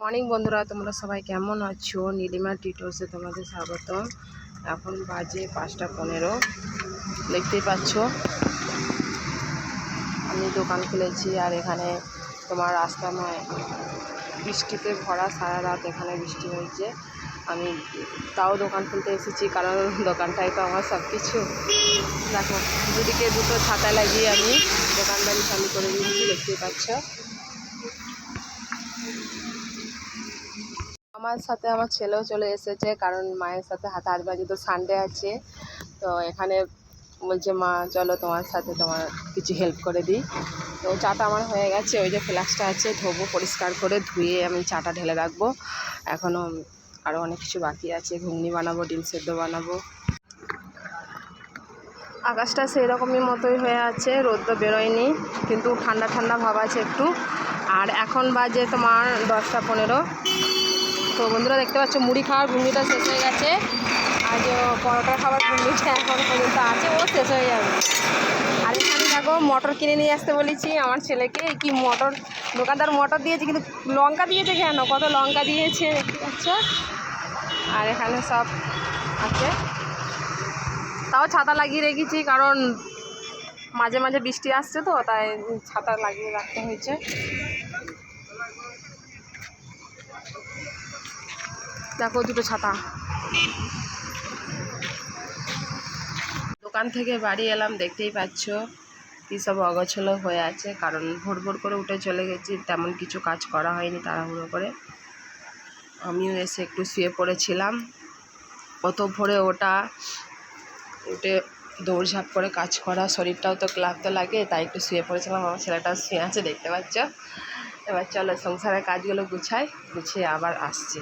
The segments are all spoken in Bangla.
মর্নিং বন্ধুরা, তোমরা সবাই কেমন আছো? নীলিমা টিটোসে তোমাদের স্বাগত এখন বাজে পাঁচটা পনেরো। দেখতেই পাচ্ছ, আমি দোকান খুলেছি আর এখানে তোমার রাস্তা নয়। বৃষ্টিতে ভরা সারা রাত এখানে বৃষ্টি হয়েছে। আমি তাও দোকান খুলতে এসেছি, কারণ দোকানটাই তো আমার সব কিছু দেখো, দুদিকে দুটো ছাতা লাগিয়ে আমি দোকানদারি চালু করে দিয়েছি, দেখতেই পাচ্ছ। আমার সাথে আমার ছেলেও চলে এসেছে, কারণ মায়ের সাথে হাতে হাত বাজি তো সানডে আছে। তো এখানে বলছে, মা, চলো তোমার সাথে তোমার কিছু হেল্প করে দিই। তো চাটা আমার হয়ে গেছে, ওই যে ফ্লাক্সটা আছে, ধোবো, পরিষ্কার করে ধুয়ে আমি চাটা ঢেলে রাখব। এখনও আরও অনেক কিছু বাকি আছে, ঘুগনি বানাবো, ডিম সেদ্ধ বানাবো। আকাশটা সেই রকমই মতোই হয়ে আছে, রোদ বেরোয়নি, কিন্তু ঠান্ডা ঠান্ডা ভাব আছে একটু। আর এখন বাজে তোমার দশটা পনেরো। তো বন্ধুরা দেখতে পাচ্ছ, মুড়ি খাওয়ার ঘুগনিটা শেষ হয়ে গেছে। আর যে পরোটা খাবার ঘুগনিটা এখন পর্যন্ত আছে, ও শেষ হয়ে যাবে। আর এখানে দেখো, মটর কিনে নিয়ে আসতে বলেছি আমার ছেলেকে। কি মটর? দোকানদার মটর দিয়েছে, কিন্তু লঙ্কা দিয়েছে কেন? কত লঙ্কা দিয়েছে, দেখতে পাচ্ছ? আর এখানে সব আছে। তাও ছাতা লাগিয়ে রেখেছি, কারণ মাঝে মাঝে বৃষ্টি আসছে তো, তাই ছাতা লাগিয়ে রাখতে হয়েছে। দেখো দুটো ছাতা। দোকান থেকে বাড়ি এলাম, দেখতেই পাচ্ছ কী সব অগোছলো হয়ে আছে, কারণ ভোর ভোর করে উঠে চলে গেছি, তেমন কিছু কাজ করা হয়নি তাড়াহুড়ো করে। আমিও এসে একটু শুয়ে পড়েছিলাম। অত ভোরে ওটা উঠে দৌড়ঝাঁপ করে কাজ করা, শরীরটাও তো ক্লান্ত লাগে, তাই একটু শুয়ে পড়েছিলাম, আমার ছেলেটা শুয়ে আছে, দেখতে পাচ্ছ। এবার চলো সংসারের কাজগুলো গুছাই, গুছিয়ে আবার আসছি।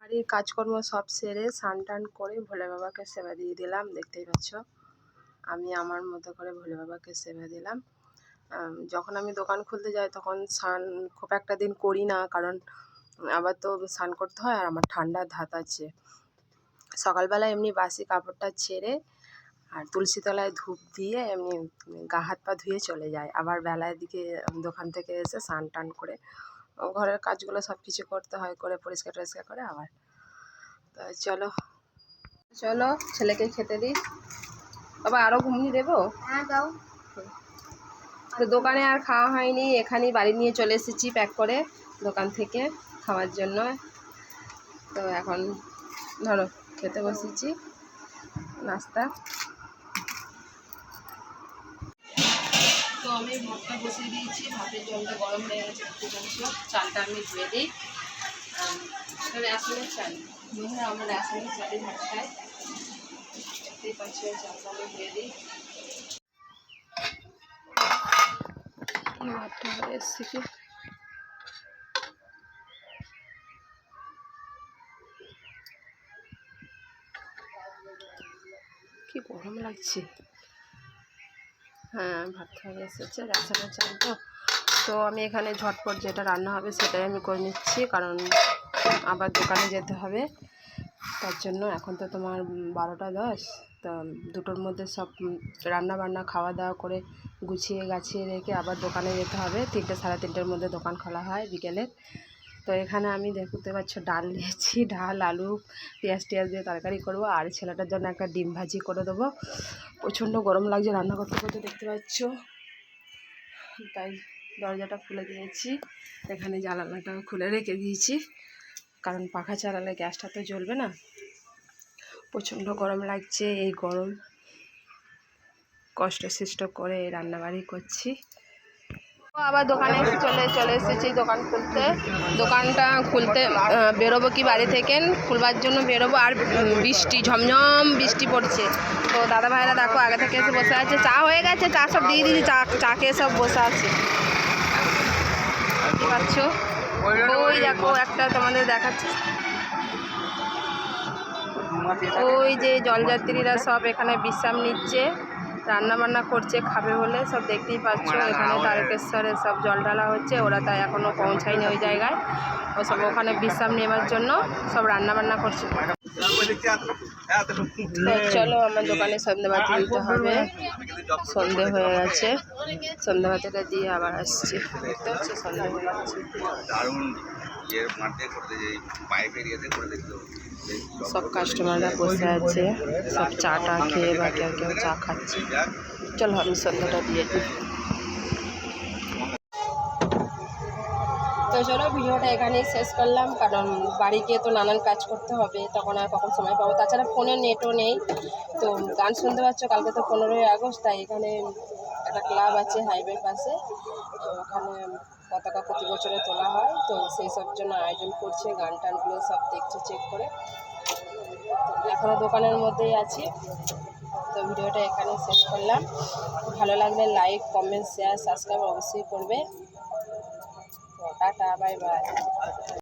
বাড়ির কাজকর্ম সব সেরে স্নান টান করে ভোলে বাবাকে সেবা দিয়ে দিলাম, দেখতেই পাচ্ছ। আমি আমার মতো করে ভোলে বাবাকে সেবা দিলাম। যখন আমি দোকান খুলতে যাই তখন স্নান খুব একটা দিন করি না, কারণ আবার তো স্নান করতে হয় আর আমার ঠান্ডার ধাত আছে। সকালবেলা এমনি বাসি কাপড়টা ছেড়ে আর তুলসী তলায় ধূপ দিয়ে এমনি গা হাত পা ধুয়ে চলে যায়। আবার বেলার দিকে দোকান থেকে এসে স্নান টান করে ঘরের কাজগুলো সব কিছু করতে হয় করে পরিষ্কার টরিষ্কার করে আবার। তো চলো চলো ছেলেকে খেতে দিই। বাবা আরও ঘুমিয়ে দেবো? হ্যাঁ দাও। তো দোকানে আর খাওয়া হয়নি এখানেই বাড়ি নিয়ে চলে এসেছি প্যাক করে দোকান থেকে খাওয়ার জন্য। তো এখন ধরো খেতে বসেছি নাস্তা। আমি ভাতটা বসিয়ে দিয়েছি, ভাতের জলটা গরম হয়ে গেছে, একটু চালটা আমি ধুয়ে দিই। রেশনের চাল। মনে আমরা রেশনের চালে ভাত খাই। দেখতেই পাচ্ছি ওই চালটা আমি ধুয়ে দিই। ভাতটা হয়ে কি গরম লাগছে? হ্যাঁ ভাত হয়ে এসেছে রেশনের চাল তো তো আমি এখানে ঝটপট যেটা রান্না হবে সেটাই আমি করে নিচ্ছি, কারণ আবার দোকানে যেতে হবে। তার জন্য এখন তো তোমার বারোটা দশ, তা দুটোর মধ্যে সব রান্না বান্না খাওয়া দাওয়া করে গুছিয়ে গাছিয়ে রেখে আবার দোকানে যেতে হবে। তিনটে সাড়ে তিনটের মধ্যে দোকান খোলা হয় বিকেলে তো এখানে আমি দেখতে পাচ্ছ ডাল নিয়েছি, ডাল, আলু, পেঁয়াজ টিয়াজ দিয়ে তরকারি করব। আর ছেলেটার জন্য একটা ডিম ভাজি করে দেবো। প্রচণ্ড গরম লাগছে রান্না করতে করতে, দেখতে পাচ্ছ? তাই দরজাটা খুলে দিয়েছি। এখানে জানালাটাও খুলে রেখে দিয়েছি। কারণ পাখা চালালে গ্যাসটা তো জ্বলবে না। প্রচণ্ড গরম লাগছে, এই গরম। কষ্ট সৃষ্ট করে রান্নাবাড়ি করছি। আবার দোকানে চলে চলে এসেছি দোকান খুলতে। দোকানটা খুলতে বেরোবো কি বাড়ি থেকে? খুলবার জন্য বেরোবো, আর বৃষ্টি, ঝমঝম বৃষ্টি পড়ছে। তো দাদা ভাইরা দেখো, আগে থেকে এসে বসে আছে। চা হয়ে গেছে, চা সব দিয়ে দিয়েছি, চা চা খেয়ে সব বসে আছে। দেখতে পাচ্ছ? ওই দেখো, একটা তোমাদের দেখাচ্ছে। ওই যে জলযাত্রীরা সব এখানে বিশ্রাম নিচ্ছে। রান্না বান্না করছে খাবে বলে সব দেখতেই পাচ্ছ। এখানে তারকেশ্বরে সব জল ঢালা হচ্ছে ওরা তাই এখনও পৌঁছায়নি ওই জায়গায়। ও সব ওখানে বিশ্রাম নেওয়ার জন্য সব রান্না বান্না করছে চলো আমার দোকানে সন্ধ্যেবাতি দিতে হবে। সন্ধে হয়ে গেছে। সন্ধ্যেবাতিটা দিয়ে আবার আসছি। দেখতে পাচ্ছ সন্ধে হয়ে গেছে সব কাস্টমাররা বসে আছে, সব চা টা খেয়ে বা কেউ কেউ চা খাচ্ছে। চলো আমি সন্ধ্যাটা দিয়ে দিই। তো চলো ভিডিওটা এখানেই শেষ করলাম, কারণ বাড়ি গিয়ে তো নানান কাজ করতে হবে, তখন আর কখন সময় পাবো? তাছাড়া ফোনে নেটও নেই, তো গান শুনতে পাচ্ছ, কালকে তো পনেরোই আগস্ট, তাই এখানে একটা ক্লাব আছে হাইওয়ের পাশে ওখানে পতাকা প্রতি বছরে তোলা হয়। তো সেই সব জন্য আয়োজন করছে গান টানগুলো সব দেখছে চেক করে। এখনও দোকানের মধ্যেই আছি। তো ভিডিওটা এখানে শেষ করলাম। ভালো লাগলে লাইক কমেন্ট শেয়ার সাবস্ক্রাইব অবশ্যই করবে। Tata bye bye